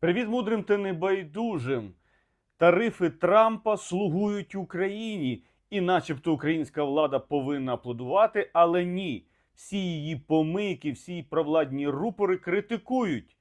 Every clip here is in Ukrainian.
Привіт мудрим та небайдужим. Тарифи Трампа слугують Україні, і начебто українська влада повинна аплодувати, але ні. Всі її помийки, всі її провладні рупори критикують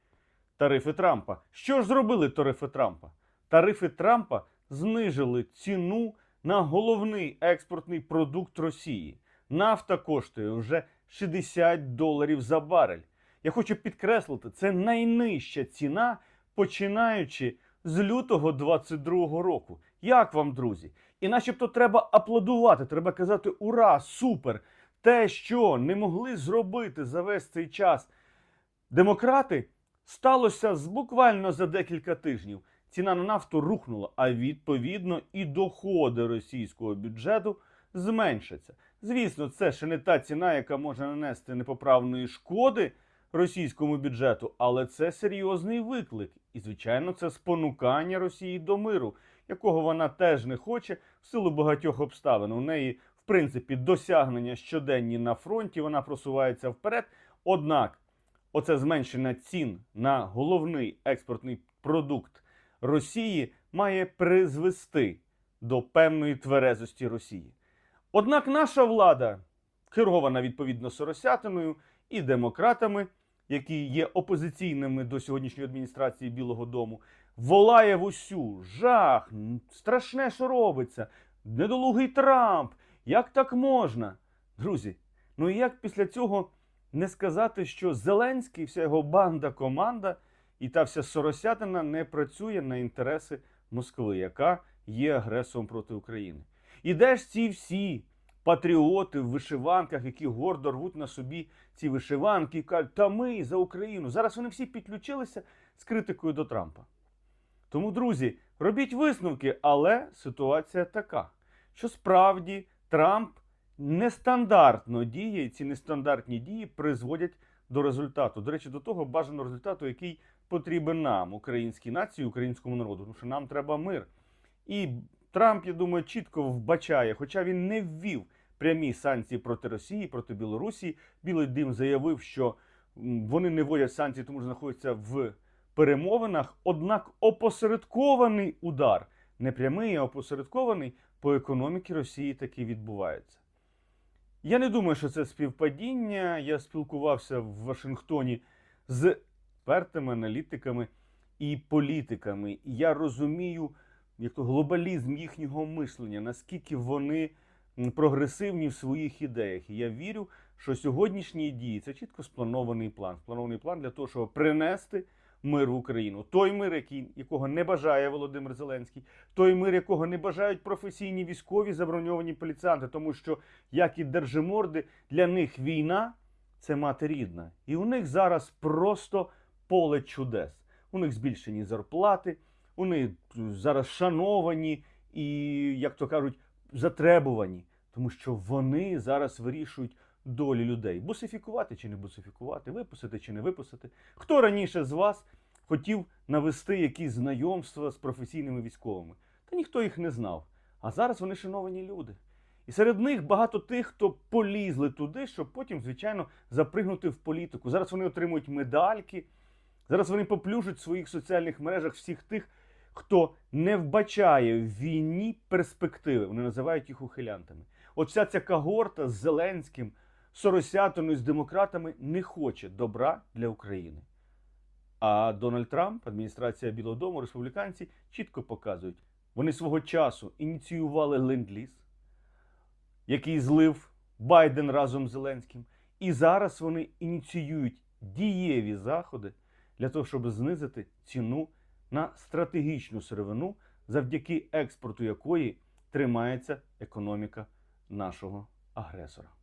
тарифи Трампа. Що ж зробили тарифи Трампа? Тарифи Трампа знижили ціну на головний експортний продукт Росії. Нафта коштує вже 60 доларів за барель. Я хочу підкреслити, це найнижча ціна, починаючи з лютого 22-го року. Як вам, друзі? І начебто треба аплодувати, треба казати ура, супер! Те, що не могли зробити за весь цей час демократи, сталося з буквально за декілька тижнів. Ціна на нафту рухнула, а відповідно і доходи російського бюджету зменшаться. Звісно, це ще не та ціна, яка може нанести непоправної шкоди російському бюджету, але це серйозний виклик. І, звичайно, це спонукання Росії до миру, якого вона теж не хоче в силу багатьох обставин. У неї, в принципі, досягнення щоденні на фронті, вона просувається вперед. Однак, оце зменшення цін на головний експортний продукт Росії має призвести до певної тверезості Росії. Однак наша влада, керована відповідно соросятиною і демократами, які є опозиційними до сьогоднішньої адміністрації Білого Дому, волає в усю жах, страшне, що робиться, недолугий Трамп. Як так можна? Друзі, ну і як після цього не сказати, що Зеленський, вся його банда, команда і та вся соросятина не працює на інтереси Москви, яка є агресором проти України. І де ж ці всі патріоти в вишиванках, які гордо рвуть на собі ці вишиванки і кажуть, та ми за Україну. Зараз вони всі підключилися з критикою до Трампа. Тому, друзі, робіть висновки, але ситуація така, що справді Трамп нестандартно діє, і ці нестандартні дії призводять до результату. До речі, до того бажаного результату, який потрібен нам, українській нації, українському народу, тому що нам треба мир. І Трамп, я думаю, чітко вбачає, хоча він не ввів прямі санкції проти Росії, проти Білорусі. Білий Дим заявив, що вони не вводять санкції, тому що знаходяться в перемовинах. Однак опосередкований удар, не прямий, а опосередкований по економіці Росії таки відбувається. Я не думаю, що це співпадіння. Я спілкувався в Вашингтоні з експертами, аналітиками і політиками. І я розумію, як то глобалізм їхнього мислення, наскільки вони прогресивні в своїх ідеях. І я вірю, що сьогоднішні дії це чітко спланований план. Спланований план для того, щоб принести мир в Україну. Той мир, який, якого не бажає Володимир Зеленський, той мир, якого не бажають професійні військові заброньовані поліціянти, тому що, як і держиморди, для них війна це мати рідна. І у них зараз просто поле чудес. У них збільшені зарплати, вони зараз шановані і, як то кажуть, затребувані, тому що вони зараз вирішують долі людей. Бусифікувати чи не бусифікувати, випустити чи не випустити. Хто раніше з вас хотів навести якісь знайомства з професійними військовими? Та ніхто їх не знав. А зараз вони шановані люди. І серед них багато тих, хто полізли туди, щоб потім, звичайно, запригнути в політику. Зараз вони отримують медальки. Зараз вони поплюжать в своїх соціальних мережах всіх тих, хто не вбачає в війні перспективи. Вони називають їх ухилянтами. От вся ця когорта з Зеленським, Соросятиною, з демократами не хоче добра для України. А Дональд Трамп, адміністрація Білого Дому, республіканці чітко показують, вони свого часу ініціювали ленд-ліз, який злив Байден разом з Зеленським. І зараз вони ініціюють дієві заходи для того, щоб знизити ціну на стратегічну сировину, завдяки експорту якої тримається економіка нашого агресора.